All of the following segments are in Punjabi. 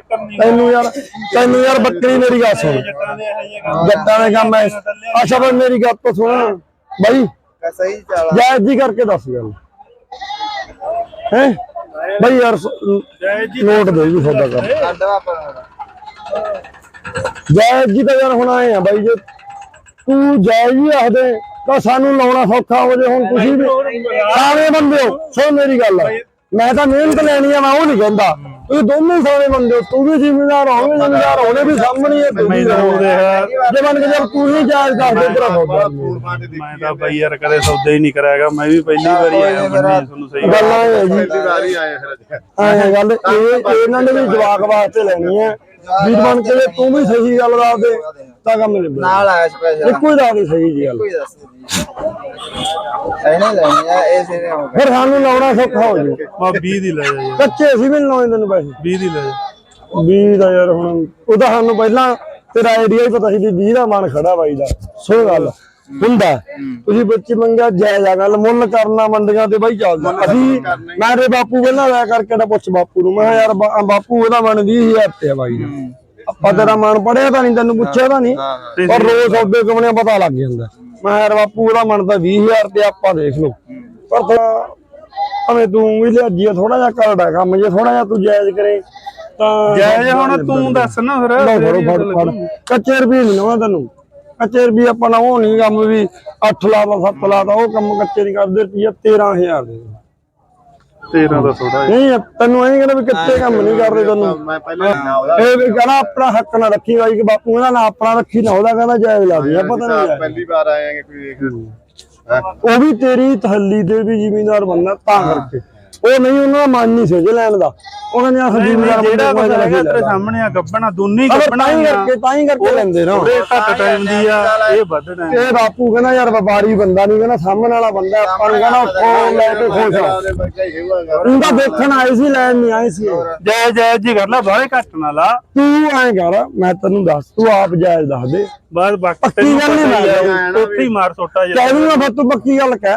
ਤੈਨੂੰ ਯਾਰ ਤੈਨੂੰ ਯਾਰ ਬੱਕਰੀ ਮੇਰੀ ਗੱਲ ਸੁਣ। ਜੱਟਾਂ ਦੇ ਕੰਮ ਐ ਅੱਛਾ ਬਈ ਮੇਰੀ ਗੱਲ ਤਾਂ ਸੁਣ। ਬਾਈ ਸਹੀ ਚੱਲ ਜਾਇਜ਼ ਜੀ ਕਰਕੇ ਦੱਸ ਗੱਲ। ਹੈ? ਬਈ ਯਾਰ ਨੋਟ ਦੇ ਵੀ ਸੌਦਾ ਕਰ ਜਾਇਜ਼ ਜੀ ਤਾਂ ਯਾਰ ਹੁਣ ਆਏ ਆ ਬਾਈ ਜੇ। ਤੂੰ ਜਾਇਜ਼ ਹੀ ਆਖ ਦੇ ਤਾਂ ਸਾਨੂੰ ਲਾਉਣਾ ਸੌਖਾ ਹੋ ਜੇ ਹੁਣ ਤੁਸੀਂ ਵੀ। ਸਾਰੇ ਬੰਦੇ ਹੋ ਸੋ ਮੇਰੀ ਗੱਲ। ਆ। ਮੈਂ ਤਾਂ ਮਿਹਨਤ ਲੈਣੀ ਆ ਮੈਂ ਉਹ ਨਹੀਂ ਕਹਿੰਦਾ। ਤੁਸੀਂ ਦੋਨੇ ਸਾਰੇ ਬੰਦੇ ਹੋ ਤੂੰ ਵੀ ਜ਼ਿੰਮੇਦਾਰ ਹੋਵੇਂ ਜ਼ਿੰਮੇਦਾਰ ਹੋਣੇ ਵੀ ਸਾਹਮਣੇ ਹੈ ਤੂੰ ਵੀ ਜੇ ਮੰਨ ਕੇ ਚੱਲ ਤੂੰ ਹੀ ਜਾਇਜ਼ ਦੱਸ ਦੇ ਤੇਰਾ ਸੌਦਾ। ਮੈਂ ਤਾਂ ਬਈ ਯਾਰ ਕਦੇ ਸੌਦਾ ਹੀ ਨਹੀਂ ਕਰਾਇਆਗਾ ਮੈਂ ਵੀ ਪਹਿਲੀ ਵਾਰੀ ਆਇਆ ਮੰਡੀ ਤੁਹਾਨੂੰ ਸਹੀ ਗੱਲਾਂ ਇਹ ਹੈ ਜੀ। ਵਾਰੀ ਆਏ ਫਿਰ ਐਂ ਗੱਲ ਇਹ ਇਹਨਾਂ ਨੇ ਵੀ ਜਵਾਕ ਵਾਸਤੇ ਲੈਣੀ ਹੈ। ਵੀਰ ਬਣ ਕੇ ਤੂੰ ਵੀ ਸਹੀ ਗੱਲ ਦੱਸ ਦੇ ਤਾਂ ਕੰਮ ਨਿਬੜ ਨਾਲ ਆਇਆ ਸਪੈਸ਼ਲ ਇੱਕੋ ਹੀ ਦੱਸ ਦੇ ਸਹੀ ਜੀ ਗੱਲ। ਕੋਈ ਦੱਸ ਐਨੇ ਲੈਣੀ ਆ ਇਹ ਸਿਰੇ ਹੋ ਗਿਆ ਫਿਰ ਸਾਨੂੰ ਲਾਉਣਾ ਸੌਖਾ ਹੋ ਜੂ ਮੈਂ 20 ਦੀ ਲੈ ਜਾ ਕੱਚੇ ਅਸੀਂ ਵੀ ਨੀ ਲਾਉਣੇ ਤੈਨੂੰ ਪੈਸੇ। 20 ਦੀ ਲੈ ਜਾ 20 ਦਾ ਯਾਰ ਹੁਣ ਉਹਦਾ ਸਾਨੂੰ ਪਹਿਲਾਂ ਤੇਰਾ ਆਈਡੀਆ ਹੀ ਪਤਾ ਸੀ ਵੀ 20 ਦਾ ਮਨ ਖੜਾ ਬਾਈ ਦਾ। ਸੋ ਗੱਲ। ਹੁੰਦਾ। ਤੁਸੀਂ ਬੱਚੀ ਮੰਗਿਆ ਜਾਇਜ਼ ਆ ਗੱਲ ਮੁੱਲ ਕਰਨਾ ਮੰਡੀਆਂ ਤੇ ਬਾਈ ਚੱਲਦਾ ਅਸੀਂ ਮੈਂ ਤੇ ਬਾਪੂ ਪਹਿਲਾਂ ਲੈ ਕਰਕੇ ਨਾ ਪੁੱਛ ਬਾਪੂ ਨੂੰ ਮੈਂ ਯਾਰ ਬਾਪੂ ਇਹਦਾ ਮਨ 20000 ਤੇ ਆ ਬਾਈ ਆਪਾਂ ਤੇਰਾ ਮਨ ਪੜਿਆ ਤਾਂ ਨਹੀਂ ਤੈਨੂੰ ਪੁੱਛਿਆ ਤਾਂ ਨਹੀਂ। ਪਰ ਰੋਜ਼ ਸੌਦੇ ਕਮਣੇ ਪਤਾ ਲੱਗ ਜਾਂਦਾ। ਮੈਂ ਯਾਰ ਬਾਪੂ ਇਹਦਾ ਮਨ ਤਾਂ 20000 ਤੇ ਆਪਾਂ ਦੇਖ ਲਓ। ਪਰ ਭਾਵੇਂ ਤੂੰ ਵੀ ਲਿਆਜੀ ਥੋੜਾ ਜਿਹਾ ਕਰਦਾ ਕੰਮ ਜੇ ਥੋੜਾ ਜਿਹਾ ਤੂੰ ਜਾਇਜ਼ ਕਰੇ ਤਾਂ ਜਾਇਜ਼ ਹੁਣ ਤੂੰ ਦੱਸ ਨਾ ਫਿਰ ਕੱਚੇ ਰੁਪਏ ਨਹੀਂ ਨਵਾਂ ਤੈਨੂੰ। ਕੱਚੇ ਰੁਪਏ ਆਪਾਂ ਨਾ ਉਹ ਨਹੀਂ ਕੰਮ ਵੀ 8 ਲਾ ਦਾ 7 ਲਾ ਦਾ ਉਹ ਕੰਮ ਕੱਚੇ ਨਹੀਂ ਕਰਦੇ ਰੁਪਏ 13000 ਦੇ 13 ਦਾ ਥੋੜਾ ਨਹੀਂ ਤੈਨੂੰ ਐਂ ਕਹਿੰਦਾ ਵੀ ਕੱਚੇ ਕੰਮ ਨਹੀਂ ਕਰਦੇ ਤੈਨੂੰ। ਮੈਂ ਪਹਿਲਾਂ ਨਾ ਉਹਦਾ ਇਹ ਵੀ ਕਹਿੰਦਾ ਆਪਣਾ ਹੱਕ ਨਾ ਰੱਖੀ ਬਾਈ ਕਿ ਬਾਪੂ ਕਹਿੰਦਾ ਨਾ ਆਪਣਾ ਰੱਖੀ ਨਾ ਉਹਦਾ ਕਹਿੰਦਾ ਜਾਇਜ਼ ਲਾ ਦੀ ਪਤਾ ਨਹੀਂ। ਪਹਿਲੀ ਵਾਰ ਆਏਗੇ ਕੋਈ ਦੇਖ? ਉਹ ਵੀ ਤੇਰੀ ਤਹੱਲੀ ਤੇ ਵੀ ਜ਼ਿਮੀਂਦਾਰ ਬੰਦਾ ਤਾਂ ਕਰਕੇ। ਉਹ ਨਹੀਂ ਉਹਨਾਂ ਦਾ ਮਨ ਨਹੀਂ ਸੀ ਜੇ ਲੈਣ ਦਾ। ਉਹਨਾਂ ਨੇ ਆਖ ਜ਼ਿਮੀਂਦਾਰ ਜਿਹੜਾ ਬੰਦੇ ਕੁਝ ਹੈਗਾ ਤੇਰੇ ਸਾਹਮਣੇ ਆ ਗੱਬਣਾ ਦੋਨੇ ਗੱਬਣਾ ਹੀ ਕਰਕੇ ਤਾਂ ਹੀ ਕਰਕੇ ਲੈਂਦੇ ਨਾ। ਇਹ ਘੱਟ ਟਾਈਮ ਦੀ ਆ ਇਹ ਵੱਧ ਟਾਈਮ ਇਹ ਬਾਪੂ ਕਹਿੰਦਾ ਯਾਰ ਵਪਾਰੀ ਬੰਦਾ ਨਹੀਂ ਕਹਿੰਦਾ ਸਾਹਮਣੇ ਵਾਲਾ ਬੰਦਾ ਆਪਾਂ ਨੂੰ ਕਹਿੰਦਾ ਉੱਥੋਂ ਲੈ ਕੇ ਖੁਸ਼ ਆ। ਤੂੰ ਦੇਖਣ ਆਏ ਸੀ ਲੈਣ ਨਹੀਂ ਆਏ ਸੀ ਜੈ ਜੈ ਜੀ ਕਰ ਲੈ ਬਾਹਲੇ ਘੱਟ ਨਾ ਲਾ। ਤੂੰ ਐਂ ਕਰ ਮੈਂ ਤੈਨੂੰ ਦੱਸ ਤੂੰ ਆਪ ਜਾਇਜ਼ ਦੱਸ ਦੇ। ਬਾਅਦ ਬਾਕੀ ਪੱਕੀ ਤੈਨੂੰ ਗੱਲ ਹੀ ਮਾਰ ਸੋਟਾ ਕਹਿ ਜਿਹਾ ਦੂੰਗਾ ਫਿਰ ਤੂੰ ਪੱਕੀ ਗੱਲ ਕਹਿ।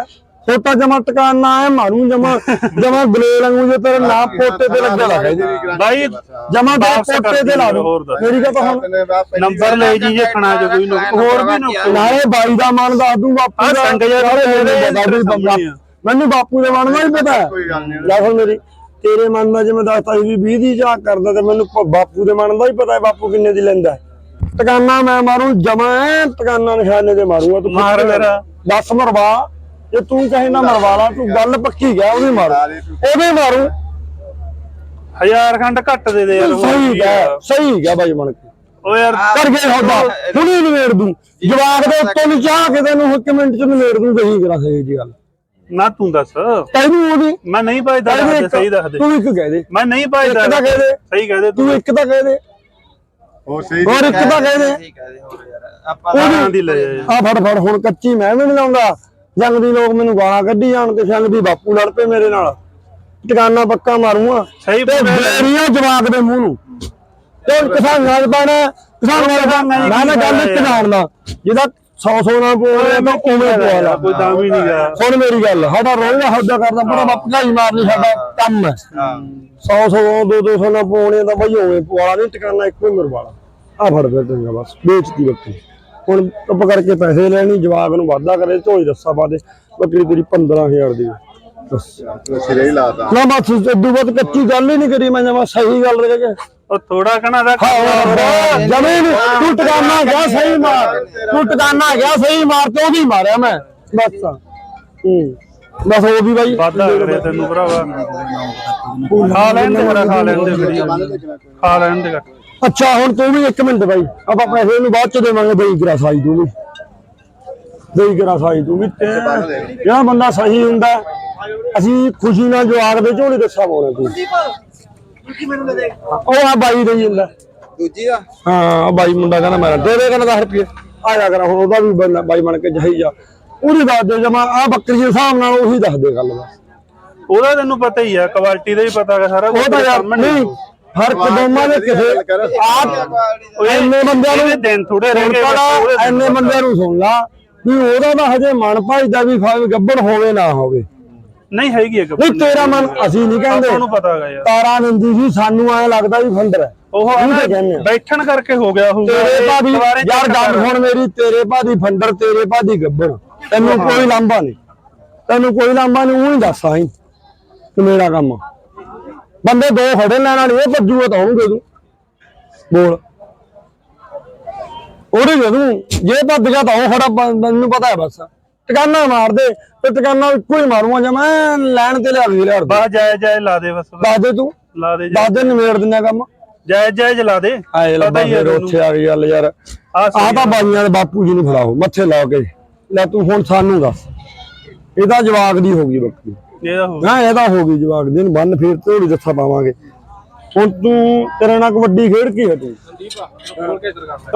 ਛੋਟਾ ਜਮਾ ਟਿਕਾਣ ਨਾ ਆਏ ਮਾਰੂ ਜਮਾ ਜਮਾ ਗਲੇ ਵਾਂਗੂ ਜੇ ਤੇਰਾ ਨਾਮ ਪੋਟੇ ਤੇ ਲੱਗਿਆ ਲੱਗੇ ਬਾਈ ਜਮਾ ਵਾਪਸ ਪੋਟੇ ਤੇ ਲਾ ਦੂੰ। ਮੇਰੀ ਤਾਂ ਹੁਣ ਨੰਬਰ ਲੈ ਜੀ ਜੇ ਖਣਾ ਜੋ ਕੋਈ ਨੁਕ- ਹੋਰ ਵੀ ਨੁਕ- ਨਾਲੇ ਬਾਈ ਦਾ ਮਨ ਦੱਸ ਦੂੰ ਬਾਪੂ ਆਹ ਦਾ। ਸੰਗ ਤੇਰੇ ਮੈਨੂੰ ਬਾਪੂ ਦੇ ਮਨ ਦਾ ਹੀ ਪਤਾ ਹੈ ਲੈ ਹੁਣ ਮੇਰੀ ਤੇਰੇ ਮਨ ਦਾ ਜਿਵੇਂ ਦੱਸਤਾ ਸੀ ਵੀ 20 ਦੀ ਜਾ ਕਰਦਾ ਤੇ ਮੈਨੂੰ ਬਾਪੂ ਦੇ ਮਨ ਦਾ ਹੀ ਪਤਾ ਹੈ ਬਾਪੂ ਕਿੰਨੇ ਦੀ ਲੈਂਦਾ ਹੈ। ਟਿਕਾਣਾ ਮੈਂ ਮਾਰੂ ਜਮਾ ਟਿਕਾਣਾ ਨਿਸ਼ਾਨੇ ਤੇ ਮਾਰੂਗਾ ਤੂੰ ਮਾਰ ਮੇਰਾ। ਦੱਸ ਮਰਵਾ। ਜੇ ਤੂੰ ਕਹੇ ਨਾ ਮਰਵਾ ਲਾ ਤੂੰ ਗੱਲ ਪੱਕੀ ਗਿਆ ਉਹਦੀ ਮਾਰੂ। ਉਹਦੇ ਮਾਰੂ। ਹਜ਼ਾਰ ਖੰਡ ਘੱਟ ਦੇ ਦੇ ਯਾਰ ਹੋਰ ਸਹੀ ਕੀ ਹੈ ਆ। ਸਹੀ ਹੈ ਬਾਈ ਬਣ ਕੇ। ਓ ਯਾਰ ਕਰ ਗਏ ਤੁਹਾਡਾ। ਹੁਣੀ ਨਵੇੜ ਦੂੰ। ਜਵਾਬ ਦੇ ਉੱਤੋਂ ਨੂੰ ਚਾਹ ਕੇ ਤੈਨੂੰ ਇੱਕ ਮਿੰਟ ਚ ਨਵੇੜ ਦੂੰ ਸਹੀ ਕਰਾ ਸਹੀ ਜੀ ਗੱਲ। ਨਾ ਤੂੰ ਦੱਸ। ਤੈਨੂੰ ਉਹਦੀ ਮੈਂ ਨਹੀਂ ਭਾਈ ਦੱਸ ਦੇ ਸਹੀ ਦੱਸ ਦੇ। ਤੂੰ ਇੱਕ ਕਹਿ ਦੇ। ਮੈਂ ਨਹੀਂ ਭਾਈ ਇੱਕ ਦੱਸ ਤਾਂ ਕਹਿ ਦੇ। ਸਹੀ ਕਹਿ ਦੇ ਤੂੰ। ਇੱਕ ਤਾਂ ਕਹਿ ਦੇ। ਉਹ ਸਹੀ ਹੋਰ ਇੱਕ ਤਾਂ ਕਹਿ ਦੇ। ਹੋਰ ਆਪਾਂ ਦੀ ਲੈ ਆ ਫੜ ਫੜ ਹੁਣ ਕੱਚੀ ਮੈਂ ਵੀ ਨਹੀਂ ਲਾਉਂਦਾ। ਜੰਗ ਦੀ ਲੋਕ ਮੈਨੂੰ ਗਾਲਾਂ ਕੱਢੀ ਜਾਣ ਤੇ ਸੰਗ ਦੀ ਬਾਪੂ ਲੜ ਪਏ ਮੇਰੇ ਨਾਲ। ਟਿਕਾਣਾ ਪੱਕਾ ਮਾਰੂੰਗਾ। ਸਹੀ ਤੇ ਬੇਰੀਆਂ ਜਵਾਕ ਦੇ ਮੂੰਹ ਨੂੰ। ਤੇ ਕਿਸਾਨ ਨਾਲ ਪਾਣਾ ਕਿਸਾਨ ਨਾਲ ਪਾਣਾ ਮੈਂ ਨਾ ਗੱਲ ਇੱਕ ਜਾਣਦਾ ਜਿਹਦਾ 100 100 ਨਾਲ ਉਵੇਂ ਬੋਲ ਆ ਕੋਈ ਦਾਮ ਹੀ ਨਹੀਂ ਗਾ ਹੁਣ ਮੇਰੀ ਗੱਲ ਸਾਡਾ ਰੋਜ਼ ਹੱਦਾ ਕਰਦਾ ਬੜਾ ਬਾਪੂ ਮਾਰਨੀ ਸਾਡਾ ਕੰਮ ਹੈ। ਹਾਂ। 100 100 2 200 ਨਾਲ ਪਵਾਉਣੇ ਤਾਂ ਬਈ ਉਵੇਂ ਪਵਾਲਾ ਨਹੀਂ ਟਿਕਾਣਾ ਇੱਕੋ ਹੀ ਮਰਵਾਲਾ। ਆ ਫੜ ਫਿਰ ਚੰਗਾ ਬਸ ਵੇਚਤੀ ਬੱਕਰੀ ਹੁਣ ਚੁੱਪ ਕਰਕੇ ਪੈਸੇ ਲੈਣੀ ਜਵਾਕ ਨੂੰ ਵਾਅਦਾ ਕਰੇ ਝੋਈ ਰੱਸਾ ਪਾ ਦੇ ਬੱਕਰੀ ਤੇਰੀ 15000 ਦੀ। ਸਿਰੇ ਹੀ ਲਾਤਾ ਨਾ ਬਸ ਇਦੋਂ ਬਾਅਦ ਕੱਚੀ ਗੱਲ ਹੀ ਨਹੀਂ ਕਰੀ ਮੈਂ ਜਮਾ ਸਹੀ ਗੱਲ ਰਹਿ ਕੇ। ਉਹ ਥੋੜਾ ਕਹਣਾ ਦਾ ਜਮੀਨ ਤੂੰ ਟਿਕਾਣਾ ਗਿਆ ਸਹੀ ਮਾਰ। ਤੂੰ ਟਿਕਾਣਾ ਗਿਆ ਸਹੀ ਮਾਰ ਤੇ ਉਹ ਵੀ ਮਾਰਿਆ ਮੈਂ। ਬਸ ਹੂੰ। ਬਸ ਉਹ ਵੀ ਬਾਈ। ਵਾਦਾ ਕਰੇ ਤੈਨੂੰ ਭਰਾਵਾ। ਖਾ ਲੈਣ ਦੇ ਮੇਰਾ ਖਾ ਲੈਣ ਦੇ ਵੀਡੀਓ ਖਾ ਲੈਣ ਦੇ। ਅੱਛਾ ਹੁਣ ਤੂੰ ਵੀ 1 ਮਿੰਟ ਬਾਈ। ਆਪਾਂ ਪੈਸੇ ਨੂੰ ਬਾਅਦ ਚ ਦੇਵਾਂਗੇ ਦੇਈ ਕਰਾ ਸਾਈ ਤੂੰ ਵੀ। ਦੇਈ ਕਰਾ ਸਾਈ ਤੂੰ ਵੀ। ਤੇ ਜਿਹੜਾ ਬੰਦਾ ਸਹੀ ਹੁੰਦਾ ਹੈ, ਅਸੀਂ ਖੁਸ਼ੀ ਨਾਲ ਜਵਾਕ ਦੇ ਝੋਲੇ ਦੱਸਾ ਪਾਉਣਾ ਤੂੰ। ਉਹ ਆ ਬਾਈ ਦੇ ਜਾਂਦਾ। ਦੂਜੀ ਦਾ? ਹਾਂ ਉਹ ਬਾਈ ਮੁੰਡਾ ਕਹਿੰਦਾ ਮੇਰਾ ਦੇ ਦੇ ਕਹਿੰਦਾ 10 ਰੁਪਏ ਆ ਜਾ ਕਰਾਂ ਹੁਣ ਉਹਦਾ ਵੀ ਬੰਦਾ ਬਾਈ ਬਣ ਕੇ ਜਹੀ ਜਾ ਉਹਦੀ ਦੱਸ ਦੇ ਜਮਾ ਆ ਬੱਕਰੀ ਦੇ ਹਿਸਾਬ ਨਾਲ ਉਹੀ ਦੱਸ ਦੇ ਗੱਲ ਬਸ। ਉਹਦਾ ਤੈਨੂੰ ਪਤਾ ਹੀ ਆ ਕੁਆਲਿਟੀ ਦਾ ਹੀ ਪਤਾ ਹੈਗਾ ਸਾਰਾ ਉਹ ਤਾਂ ਯਾਰ ਨਹੀਂ ਫ਼ਰਕ ਦੋਵਾਂ ਦੇ ਕਿਸੇ ਆਪ ਐਨੇ ਬੰਦਿਆਂ ਨੂੰ ਦਿਨ ਥੋੜੇ ਰਹਿ ਗਏ ਦਿਨ ਐਨੇ ਬੰਦਿਆਂ ਨੂੰ ਸੁਣ ਲਾ ਵੀ ਉਹਦਾ ਤਾਂ ਹਜੇ ਮਨ ਭਾਈਦਾ ਵੀ ਗੱਬੜ ਹੋਵੇ ਨਾ ਹੋਵੇ। ਨਹੀਂ ਹੈਗੀ ਇੱਕ ਨਹੀਂ ਤੇਰਾ ਮਨ ਅਸੀਂ ਨਹੀਂ ਕਹਿੰਦੇ। ਪਤਾ ਹੈਗਾ ਯਾਰ। ਤਾਰਾ ਨਿੰਦੀ ਸੀ ਸਾਨੂੰ ਐ ਲੱਗਦਾ ਵੀ ਫੰਡਰ ਹੈ। ਉਹ। ਬੈਠਣ ਕਰਕੇ ਹੋ ਗਿਆ ਹੋਊਗਾ। ਤੇਰੇ ਭਾਦੀ ਯਾਰ ਗੱਲ। ਹੁਣ ਮੇਰੀ ਤੇਰੇ ਭਾਦੀ ਫੰਡਰ ਤੇਰੇ ਭਾਦੀ ਗੱਬਰ ਤੈਨੂੰ ਕੋਈ ਲਾਂਭਾ ਨਹੀਂ। ਤੈਨੂੰ ਕੋਈ ਲਾਂਭਾ ਨਹੀਂ ਉਹ ਨਹੀਂ ਦੱਸ ਕਿ ਮੇਰਾ ਕੰਮ। ਬੰਦੇ ਦੋ ਖੜੇ ਲੈਣ ਵਾਲੇ ਇਹ ਭੱਜੂਗਾ ਤਾਂ ਦੇ ਦੂੰ ਬੋਲ। ਉਹਦੇ ਦੇ ਦੂੰ ਜੇ ਭੱਜ ਗਿਆ ਤਾਂ ਉਹ ਬ- ਮੈਨੂੰ ਪਤਾ ਹੈ ਬਸ। ਟਿਕਾਣਾ ਮਾਰ ਦੇ ਤੇ ਟਿਕਾਣਾ ਇੱਕੋ ਹੀ ਮਾਰੂੰਗਾ ਜੇ ਮੈਂ ਲੈਣ ਤੇ ਲਿਆ ਵੀ ਲਿਆ ਬਾ ਜਾਇ ਜਾਇ ਲਾ ਦੇ ਬਸ। ਦੱਸ ਦੇ ਤੂੰ। ਲਾ ਦੇ ਦੱਸ ਦੇ ਨਿਮੇੜ ਦਿੰਦਾ ਕੰਮ। ਜਾਇ ਜਾਇ ਲਾ ਦੇ। ਆਏ ਲੱਭਾ ਤੈਨੂੰ। ਉੱਥੇ ਆ ਗਈ ਗੱਲ ਯਾਰ। ਆ ਤਾਂ ਬਾਈਆਂ ਦੇ ਬਾਪੂ ਜੀ ਨੂੰ ਫੜਾਓ ਮੱਥੇ ਲਾ ਕੇ। ਲੈ ਤੂੰ ਹੁਣ ਸਾਨੂੰ ਦੱਸ। ਇਹਦਾ ਜਵਾਕ ਦੀ ਹੋ ਗਈ ਬੱਕਰੀ। ਇਹਦਾ ਹੋ ਨਾ ਇਹਦਾ ਹੋ ਗਈ ਜਵਾਕ ਦੀ ਨੂੰ ਬੰਨ ਫੇਰ ਢੋਲੀ ਦੱਸਾ ਪਾਵਾਂਗੇ। ਹੁਣ ਤੂੰ ਤੇਰੇ ਨਾਲ ਕਬੱਡੀ ਖੇਡ ਕੀ ਹੈ ਤੂੰ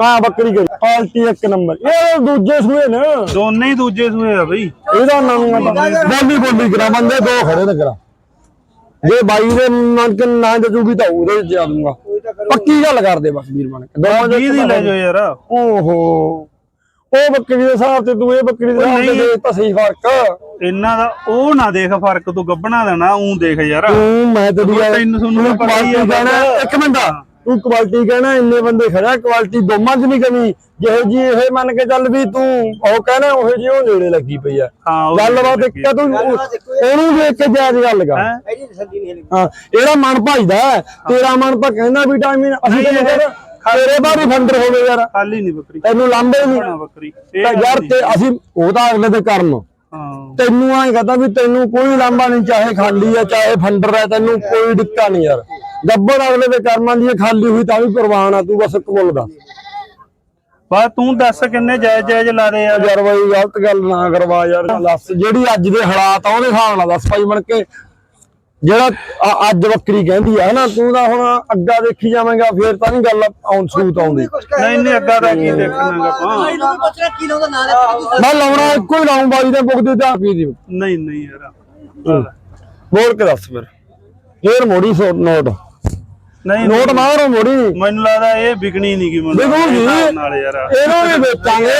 ਹਾਂ ਬੱਕਰੀ ਕੇ ਪਾਲਟੀ ਇੱਕ ਨੰਬਰ। ਇਹ ਦੂਜੇ ਸੂਏ ਨੇ। ਦੋਨੇ ਹੀ ਦੂਜੇ ਸੂਏ ਆ ਬਈ। ਇਹਦਾ ਨਾਮ ਬੋਲੀ ਬੋਲੀ ਕਰਾ ਬੰਦੇ ਦੋ ਖੜੇ ਤੇ ਕਰਾ। ਜੇ ਬਾਈ ਦੇ ਮਨ ਕੇ ਨਾ ਜਜੂਗੀ ਤਾਂ ਉਹਦੇ ਚ ਆ ਦੂੰਗਾ। ਪੱਕੀ ਗੱਲ ਕਰਦੇ ਬਸ ਵੀਰ ਬਣ ਕੇ। ਦੋਵਾਂ ਜੀ ਦੀ ਲੈ ਜਾਓ ਯਾਰ। ਓਹੋ। ਉਹ ਬੱਕਰੀ ਦੇ ਹਿਸਾਬ ਤੇ ਤੂੰ ਇਹ ਬੱਕਰੀ ਦੇ ਹਿਸਾਬ ਤੇ ਨਹੀਂ। ਦੇ ਤਾਂ ਸਹੀ ਫ਼ਰਕ। ਇਹਨਾਂ ਦਾ ਉਹ ਨਾ ਦੇਖ ਫ਼ਰਕ ਤੂੰ ਗੱਬਣਾ ਦਾ ਨਾ ਉਹ ਦੇਖ ਯਾਰ। ਤੂੰ ਮੈਂ ਤੇ ਵੀ ਤੈਨੂੰ- ਤੁਹਾਨੂੰ ਤਾਂ ਪਤਾ ਹੀ ਆ ਕੁਆਲਿਟੀ ਕਹਿਣਾ ਬਸ। ਇੱਕ ਮਿੰਟ ਤੂੰ ਕੁਆਲਿਟੀ ਕਹਿਣਾ ਇੰਨੇ ਬੰਦੇ ਖੜਾ ਕੁਆਲਿਟੀ ਦੋਵਾਂ 'ਚ ਨਹੀਂ ਕਮੀ। ਜਿਹੇ ਜੀ ਇਹ ਮੰਨ ਕੇ ਚੱਲ ਵੀ ਤੂੰ ਉਹ ਕਹਿਣਾ ਉਹ ਜੀ ਉਹ ਨੇੜੇ ਲੱਗੀ ਪਈ ਆ। ਹਾਂ ਉਹ ਗੱਲਬਾਤ ਇੱਕ ਆ, ਤੂੰ ਉਹ- ਉਹਨੂੰ ਦੇਖ ਕੇ ਜਾਇਜ਼ ਗੱਲ ਕਰ। ਹੈਂ? ਇਹਦੀ ਤਸੱਲੀ ਨਹੀਂ ਹਾਂ ਇਹਦਾ ਮਨ ਭਾਈਦਾ ਹੈ, ਤੇਰਾ ਮਨ ਤਾਂ ਕਹਿੰਦਾ ਵੀ ਟਾਈਮ ਅਸੀਂ ਤਾਂ ਕਹਿੰਦੇ ਤੇਰੇ ਬਾਰੇ ਫੰਡਰ ਹੋਵੇ ਯਾਰ। ਖਾਲੀ ਨਹੀਂ ਬੱਕਰੀ। ਤੈਨੂੰ ਲਾਂਬੇ ਨਹੀਂ। ਬੱਕਰੀ। ਤਾਂ ਯਾਰ। ਤੇ ਅਸੀਂ ਉਹ ਤਾਂ ਅਗਲੇ ਦੇ ਕਰਮ ਹਾਂ। ਤੈਨੂੰ ਐਂ ਕਹਤਾ ਵੀ ਤੈਨੂੰ ਕੋਈ ਲਾਂਬਾ ਨਹੀਂ ਚਾਹੇ ਖਾਲੀ ਆ ਚਾਹੇ ਫੰਡਰ ਹੈ ਤੈਨੂੰ ਕੋਈ ਦਿੱਕਤ ਨਹੀਂ ਯਾਰ। ਗੱਬਰ ਅਗਲੇ ਦੇ ਕਰਮਾਂ ਦੀ ਖਾਲੀ ਹੋਈ ਤਾਂ ਵੀ ਪ੍ਰਵਾਨ ਆ ਤੂੰ ਬਸ ਕਬੁੱਲ ਦਾ ਬਾ ਤੂੰ ਦੱਸ ਕਿੰਨੇ ਜਾਇਜ਼ ਜਾਇਜ਼ ਲਾ ਦੇ ਯਾਰ ਯਾਰ ਬਾਈ ਗਲਤ ਗੱਲ ਨਾ ਕਰਵਾ ਯਾਰ ਦੱਸ। ਜਿਹੜੀ ਅੱਜ ਦੇ ਹਾਲਾਤ ਆ ਉਹਦੇ ਹਿਸਾਬ ਨਾਲ ਦੱਸ ਭਾਈ ਬਣ ਕੇ। ਜਿਹੜਾ ਅੱਜ ਬੱਕਰੀ ਕਹਿੰਦੀ ਆ ਨਾ ਤੂੰ ਤਾਂ ਹੁਣ ਅੱਗਾ ਦੇਖੀ ਜਾਵੇਂਗਾ ਫੇਰ ਤਾਂ ਨਹੀਂ ਗੱਲ ਆਉਂ ਸੂਤ ਆਉਂਦੀ। ਨਹੀਂ ਨਹੀਂ ਅੱਗਾ ਦਾ ਕੀ ਦੇਖਣਾਗਾ ਆਪਾਂ। ਮੈਂ ਲਾਉਣਾ ਇੱਕੋ ਹੀ ਲਾਉਂ ਬਾਈ ਦੇ ਬੁੱਕ ਦੇ ਤੇ ਆਪੀ ਦੀ। ਨਹੀਂ ਨਹੀਂ ਯਾਰ। ਮੋੜ ਕੇ ਦੱਸ ਫਿਰ? ਫੇਰ ਮੋੜੀ ਸੋ ਨੋਟ। ਨਹੀਂ ਨੋਟ ਮਾਰੋ ਮੋੜੀ। ਮੈਨੂੰ ਲੱਗਦਾ ਇਹ ਵਿਕਣੀ ਨਹੀਂ ਗੀ ਮੈਨੂੰ ਦੇਖੋ ਨਾਲ ਯਾਰ। ਇਹਨੂੰ ਵੀ ਵੇਚਾਂਗੇ।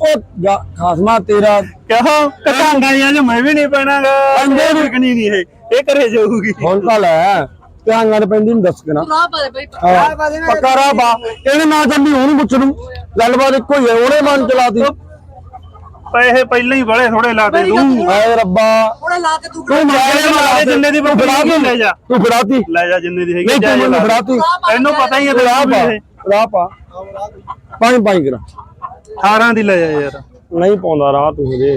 ਉਹ ਖਾਸਮਾ ਤੇਰਾ। ਕਹੋ ਕਟਾਂਗਾ ਜੋ ਮੈਂ ਵੀ ਨਹੀਂ ਪੈਣਾਗਾ। ਇਹ ਵਿਕਣੀ ਨਹੀਂ ਇਹ। ਇਹ ਘਰੇ ਜਾਊਗੀ। ਹੁਣ ਤਾਂ ਲੈ ਧਿਆਨ ਪੈਂਦੀ ਨਹੀਂ ਦੱਸ ਕਰਾਂ ਰਾਹ ਪਾ ਦੇ ਬਈ ਹਾਂ, ਪੱਕਾ ਰਾਹ ਪਾ। ਇਹਨੇ ਨਾ ਚੱਲੀ ਉਹਨੂੰ ਪੁੱਛ ਲੂੰ ਗੱਲਬਾਤ ਇੱਕੋ ਹੀ ਹੈ ਉਹਨੇ ਮਨ ਚਲਾਤੀ ਪੈਸੇ ਪਹਿਲਾਂ ਹੀ ਬੜੇ ਥੋੜੇ ਲਾਤੇ ਤੂੰ। ਹਾਏ ਰੱਬਾ। ਉਹਨੇ ਲਾ ਕੇ ਤੂੰ ਤੂੰ ਲਾ ਦੇ ਜਿੰਨੇ ਦੀ ਤੂੰ ਫੜਾ ਲੈ ਜਾ। ਤੂੰ ਫੜਾਤੀ। ਲੈ ਜਾ ਜਿੰਨੇ ਦੀ ਹੈਗੀ ਨਹੀਂ ਤੂੰ ਮੈਨੂੰ। ਫੜਾਤੀ। ਤੈਨੂੰ ਪਤਾ ਹੀ ਹੈ ਰਾਹ ਪਾ। ਰਾਹ ਪਾ। ਪਾਣੀ ਪਾਣੀ ਕਰਾ। 18 ਦੀ ਲੈ ਜਾ ਯਾਰ। ਨਹੀਂ ਪਾਉਂਦਾ ਰਾਹ ਤੂੰ ਹਜੇ।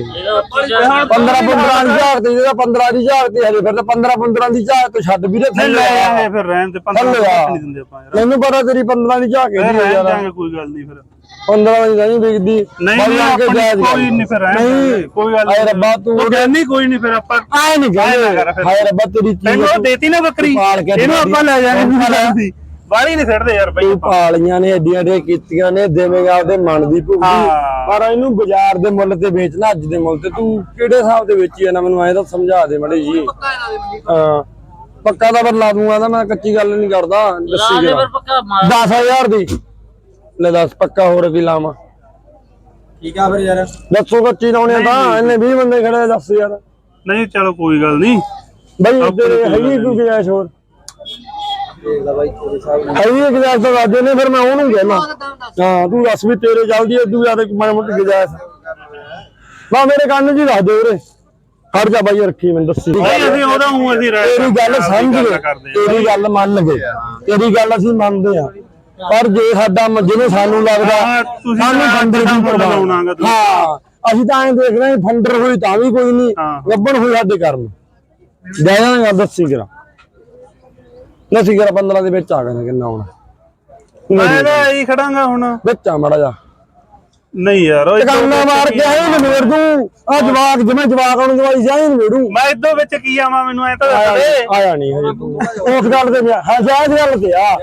15 15 ਦੀ ਤੇ ਜਿਹੜਾ 15 ਦੀ ਝਾੜ ਤੇ ਹਜੇ ਫਿਰ ਤਾਂ 15 15 ਦੀ ਝਾੜ ਤੋਂ ਛੱਡ ਵੀਰੇ ਨਹੀਂ ਲੈ ਆ। ਜਾਗੇ ਫਿਰ ਰਹਿਣ ਤੇ 15 ਥੱਲੇ ਆ। ਨਹੀਂ ਦਿੰਦੇ ਆਪਾਂ ਯਾਰ। ਮੈਨੂੰ ਪਤਾ ਤੇਰੀ 15 ਦੀ ਕਿਹਦੀ ਹੈ ਰਹਿਣ ਜਾਗੇ ਕੋਈ ਗੱਲ ਨਹੀਂ ਫਿਰ। 15 ਦੀ ਨਹੀਂ ਵਿਕਦੀ। ਨਹੀਂ ਨਹੀਂ ਕੋਈ ਨਹੀਂ ਫਿਰ ਨਹੀਂ। ਕੋਈ ਗੱਲ ਹਾਏ ਰੱਬਾ ਤੂੰ ਕਹਿੰਦੀ ਕੋਈ ਨਹੀਂ ਫਿਰ ਆਪਾਂ ਆਏ ਨਹੀਂ ਆਏਂ ਫਿਰ। ਹਾਏ ਰੱਬਾ ਤੇਰੀ ਚੀਜ਼ ਤੈਨੂੰ ਦੇਤੀ ਨਾ ਬੱਕਰੀ। ਇਹਨੂੰ। ਆਪਾਂ ਲੈ ਜਾਾਂਗੇ ਬਾਹਲੀ ਨਹੀਂ ਛੱਡਦੇ ਯਾਰ ਬਈ ਤੂੰ ਪਾਲੀਆਂ ਨੇ ਏਡੀਆਂ ਡੇ ਕੀਤੀਆਂ ਨੇ ਦੇਵੇਂਗਾ ਆਪਦੇ ਮਨ ਦੀ ਭੁੱਖੀ ਹਾਂ। ਪਰ ਇਹਨੂੰ ਬਾਜ਼ਾਰ ਦੇ ਮੁੱਲ ਤੇ ਵੇਚਣਾ ਅੱਜ ਦੇ ਮੁੱਲ ਤੇ ਤੂੰ ਕਿਹੜੇ ਹਿਸਾਬ ਤੇ ਵੇਚੀ ਜਾਂਦਾ ਮੈਨੂੰ ਐਂ ਤਾਂ ਸਮਝਾ ਦੇ ਮੜੇ ਜੀ ਦੇ ਹਾਂ। ਪੱਕਾ ਤਾਂ ਫਿਰ ਲਾ ਦੂੰਗਾ ਤਾਂ ਮੈਂ ਕੱਚੀ ਗੱਲ ਨਹੀਂ ਕਰਦਾ ਦੱਸੀ ਦੇ ਮਾਰ। 10000 ਦੀ। ਲੈ ਦੱਸ ਪੱਕਾ ਹੋਰ ਕੀ ਲਾਵਾਂ। ਠੀਕ ਆ ਫਿਰ ਯਾਰ। ਦੱਸੋ ਕੱਚੀ ਲਾਉਣੇ ਆ ਤਾਂ ਇਹਨੇ 20 ਬੰਦੇ ਖੜੇ ਆ, ਦੱਸ ਯਾਰ ਨਹੀਂ ਚਲੋ ਕੋਈ ਗੱਲ ਨਹੀਂ। ਬਈ ਹੈਗੀ ਕੋਈ ਗੁਜਾਇਸ਼ ਹੋਰ? ਦੇਖ ਲੈ ਬਾਈ ਤੇਰੇ ਸਾਹਿਬ ਹੈਗੀ ਗੁਜਾਇਸ਼ ਤਾਂ ਦੱਸ ਦੇ ਨੇ ਫਿਰ ਮੈਂ ਉਹਨੂੰ ਕਹਿਣਾ। ਹਾਂ ਤੂੰ ਦੱਸ ਵੀ ਤੇਰੇ ਜਲਦੀ ਤੂੰ ਜ਼ਿਆਦਾ ਮਾੜਾ ਮੋਟੀ ਗੁਜਾਇਸ਼ ਨਾ ਮੇਰੇ ਕੰਨ ਜੀ ਦੱਸ ਦੇ ਉਰੇ। ਹਟ ਜਾ ਬਾਈ ਰੱਖੀ ਮੈਨੂੰ ਦੱਸੀ। ਨਹੀਂ ਅਸੀਂ ਉਹਦਾ ਹੂੰ ਅਸੀਂ ਰਹਿ ਤੇਰੀ ਗੱਲ ਸਮਝ ਗਏ ਤੇਰੀ ਗੱਲ ਮੰਨ ਗਏ। ਤੇਰੀ ਗੱਲ ਅਸੀਂ ਮੰਨਦੇ ਆ ਪਰ ਜੇ ਸਾਡਾ ਜਿਹਨੂੰ ਸਾਨੂੰ ਲੱਗਦਾ ਸਾਨੂੰ ਫੰਡਰ ਦੀ। ਹਾਂ ਅਸੀਂ ਤਾਂ ਐਂ ਦੇਖ ਰਹੇ ਹਾਂ ਫੰਡਰ ਹੋਈ ਤਾਂ ਵੀ ਕੋਈ ਨਹੀਂ। ਗੱਬਣ ਹੋਈ ਸਾਡੇ ਕਰਨ ਜਾਇਆ ਦੱਸੀ ਕਰਾ। ਦੱਸੀ ਕਰਾ 15 ਦੇ ਵਿੱਚ ਆ ਗਏ ਕਿੰਨਾ ਆਉਣਾ ਮੈਂ ਤਾਂ ਇਹੀ ਖੜਾਂਗਾ ਹੁਣ। ਵਿੱਚ ਆ ਮੜਾ ਜਾ ਨਹੀਂ ਯਾਰ ਉਹ ਟਿਕਾਣਾ ਮਾਰ ਕੇ ਆਏ ਨਵੇੜ ਦੂੰ ਆ ਜਵਾਕ ਜਿਵੇਂ ਜਵਾਕ ਨੂੰ ਦਵਾਈ ਜਾਈ ਨਵੇੜੂ ਮੈਂ ਇਦੋਂ ਵਿੱਚ ਕੀ ਆਵਾਂ ਮੈਨੂੰ ਐ ਤਾਂ ਦੱਸ ਦੇ। ਆਇਆ ਨਹੀਂ ਹਜੇ ਤੂੰ। ਉਸ ਗੱਲ ਤੇ ਨਹੀਂ ਹਾਂ ਜਾਇਜ਼ ਗੱਲ ਤੇ ਆ।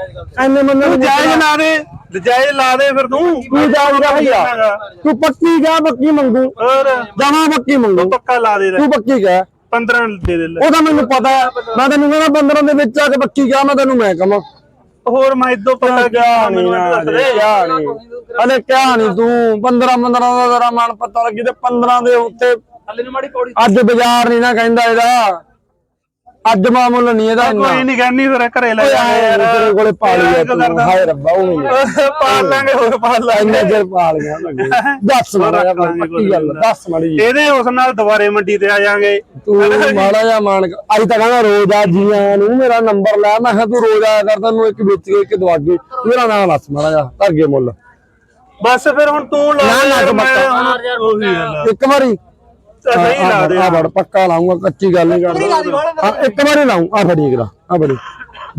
ਐਨੇ ਨੂੰ ਜਾਇਜ਼ ਲਾ ਦੇ ਜਾਇਜ਼ ਲਾ ਦੇ ਫਿਰ ਤੂੰ। ਤੂੰ ਦਾ ਭਈਆ। ਤੂੰ ਪੱਕੀ ਗਾ ਪੱਕੀ ਮੰਗੂ। ਹੋਰ। ਜਮਾ ਪੱਕੀ ਮੰਗੂ। ਪੱਕਾ ਲਾ ਦੇ। ਤੂੰ ਪੱਕੀ ਕਹਿ। 15 ਦੇ ਦੇ ਲੈ। ਉਹ ਤਾਂ ਮੈਨੂੰ ਪਤਾ ਹੈ। ਮੈਂ ਤੈਨੂੰ ਕਹਿੰਦਾ 15 ਦੇ ਵਿੱਚ ਆ ਕੇ ਪੱਕੀ ਕਿਹਾ ਮੈਂ ਤੈਨੂੰ ਮੈਂ ਕਹਾਂ। ਹੋਰ ਮੈਂ ਇਦੋਂ ਪੱਕਾ ਕਿਆ ਕਿਹਾ ਨਹੀਂ ਮੈਨੂੰ ਐਂ ਦੱਸ ਦੇ। ਕਿਆ ਨਹੀਂ। ਅਲੇ ਕਿਆ ਨਹੀਂ ਤੂੰ 15 15 ਦਾ ਤੇਰਾ ਮਨ ਪਤਾ ਲੱਗੀ ਤੇ 15 ਦੇ ਉੱਤੇ ਹੱਲੇ ਨੂੰ ਮਾੜੀ ਪੌੜੀ ਅੱਜ ਬਾਜ਼ਾਰ ਨਹੀਂ ਨਾ ਕਹਿੰਦਾ ਇਹਦਾ। ਅੱਜ ਮਾ ਮੁੱਲ ਨਹੀਂ ਇਹਦਾ ਇੰਨਾ ਕੋਈ ਨਹੀਂ ਕਹਿੰਨੀ ਫਿਰ ਘਰੇ ਲੈ ਜਾਣੇ ਯਾਰ। ਤੇਰੇ ਕੋਲੇ ਪਾਲ ਗਿਆ ਤੂੰ। ਕਰਦਾ? ਹਾਏ ਰੱਬਾ ਉਹ ਨਹੀਂ। ਪਾਲ ਲਾਂਗੇ ਹੋਰ ਪਾਲ ਲਾਂਗੇ। ਇੰਨੇ ਚਿਰ ਪਾਲ ਗਿਆ ਲੱਗੇ ਦੱਸ ਮਾੜਾ ਪੱਕੀ ਗੱਲ ਦੱਸ ਮਾੜੀ ਜੀ ਇਹਦੇ ਉਸ ਨਾਲ ਦੁਬਾਰੇ ਮੰਡੀ ਤੇ ਆ ਜਾਾਂਗੇ। ਤੂੰ ਮਾੜਾ ਜਿਹਾ ਮਾਨ ਅੱਜ ਤਾਂ ਕਹਿੰਦਾ ਰੋਜ਼ ਆ ਜੀਆਂ ਨੂੰ ਮੇਰਾ ਨੰਬਰ ਲੈ। ਮੈਂ ਕਿਹਾ ਤੂੰ ਰੋਜ਼ ਆਇਆ ਕਰ ਤੈਨੂੰ ਇੱਕ ਵੇਚ ਕੇ ਇੱਕ ਦਵਾ ਕੇ ਮੇਰਾ ਨਾਮ ਦੱਸ ਮਾੜਾ ਜਿਹਾ ਧਰ ਮੁੱਲ। ਬਸ ਫਿਰ ਹੁਣ ਤੂੰ ਲਾ ਨਾ, ਨਾ। ਇੱਕ ਵਾਰੀ। ਸਹੀ ਲਾ ਦੇ ਆ ਫੜ ਪੱਕਾ ਲਾਉਂਗਾ ਕੱਚੀ ਗੱਲ ਨਹੀਂ ਕਰਦਾ। ਹਾਂ ਇੱਕ ਵਾਰੀ ਲਾਉਂ ਆ ਫੜੀ ਕਰਾ ਆ ਫੜੀ।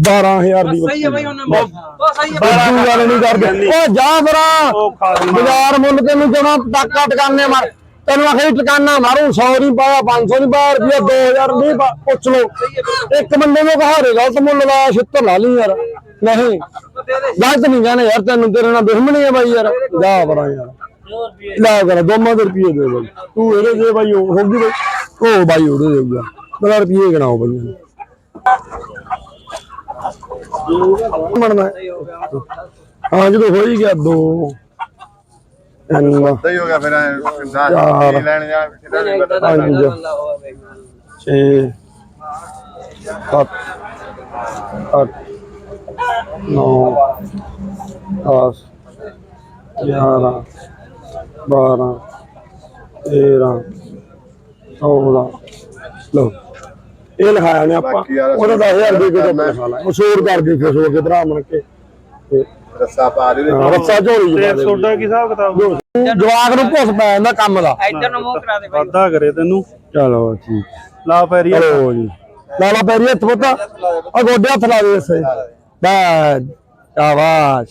12000 ਦੀ ਸਹੀ ਹੈ ਬਾਈ ਉਹਨਾਂ ਨੂੰ। ਉਹ ਸਹੀ ਹੈ ਬੱਦੂ ਗੱਲ ਨਹੀਂ ਕਰਦੇ। ਓ ਜਾ ਫਰਾ ਉਹ ਖਾ ਲਈ। ਬਾਜ਼ਾਰ ਮੁੱਲ ਤੈਨੂੰ ਜਣਾ ਟਾਕਾ ਟਕਾਨੇ ਮਾਰ। ਤੈਨੂੰ ਆਖੇ ਟਕਾਨਾ ਮਾਰੂ 100 ਨਹੀਂ ਪਾਇਆ 500 ਨਹੀਂ ਪਾਇਆ ਰੁਪਿਆ 2000 ਨਹੀਂ ਪਾ ਪੁੱਛ ਲੋ ਇੱਕ ਬੰਦੇ ਨੂੰ ਕਹਾਰੇ ਗਲਤ ਮੁੱਲ ਛਿੱਤਰ ਲਾ ਲਈ ਯਾਰ। ਨਹੀਂ। ਗਲਤ ਨਹੀਂ ਜਾਣੇ ਯਾਰ ਤੈਨੂੰ ਤੇਰੇ ਨਾਲ ਦੁਸ਼ਮਣੀ ਹੈ ਬਾਈ ਯਾਰ। ਜਾ ਫਰਾ ਯਾਰ। ਲੈ ਕਰ ਦੋਮਾਂ ਦੇ ਰੁਪਏ ਦੇ ਬਾਈ। ਤੂੰ ਇਹਦੇ ਦੇ ਬਾਈ ਉਹ ਹੋ ਗਈ ਬਾਈ। ਉਹ ਬਾਈ ਉਹਦੇ ਦੇ ਗਿਆ ਬਲਾ ਰੁਪਏ ਗਣਾਓ ਬਾਈ। ਮਣਨਾ ਹਾਂ। ਜਦੋਂ ਹੋ ਹੀ ਗਿਆ ਦੋ। ਤਿੰਨ ਸਹੀ ਹੋ ਗਿਆ ਫਿਰ। ਕੀ ਲੈਣ ਜਾ ਕਿਹਦਾ ਨਹੀਂ ਪਤਾ ਪੰਜ ਛੇ ਸੱਤ ਅੱਠ ਨੌ ਦਸ ਗਿਆਰਾਂ ਬਾਰਾਂ ਤੇਰਾਂ ਚੌਦਾਂ। ਲੋ ਇਹ ਲਿਖਾਇਆ ਨੇ ਆਪਾਂ। ਬਾਕੀ ਯਾਰ ਉਹਦਾ 10000 ਦੇ ਕੇ ਤਾਂ ਪੈਸਾ ਲਾ ਮਸ਼ਹੂਰ ਕਰਕੇ ਖੁਸ਼ ਹੋ ਕੇ ਭਰਾ ਮਣ ਕੇ। ਤੇ ਰੱਸਾ ਪਾ ਦੇ ਰੱਸਾ ਝੋਲੀ ਤੇ ਸੋਡਾ ਕੀ ਹਿਸਾਬ ਕਿਤਾਬ? ਜਵਾਕ ਨੂੰ ਭੁੱਸ ਪੈ ਜਾਂਦਾ ਕੰਮ ਦਾ। ਇੱਧਰ ਨੂੰ ਮੂੰਹ ਕਰਾ ਦੇ ਬਾਈ। ਵਾਦਾ ਕਰੇ ਤੈਨੂੰ। ਚਲੋ ਠੀਕ। ਲਾ ਪੈਰੀ ਚਲੋ ਜੀ। ਲਾਲਾ ਪੈਰੀ ਹੱਥ ਪੁੱਤ। ਆ ਗੋਡੇ ਹੱਥ ਲਾ ਦੇ ਇਸੇ ਬੈ ਆਵਾਜ਼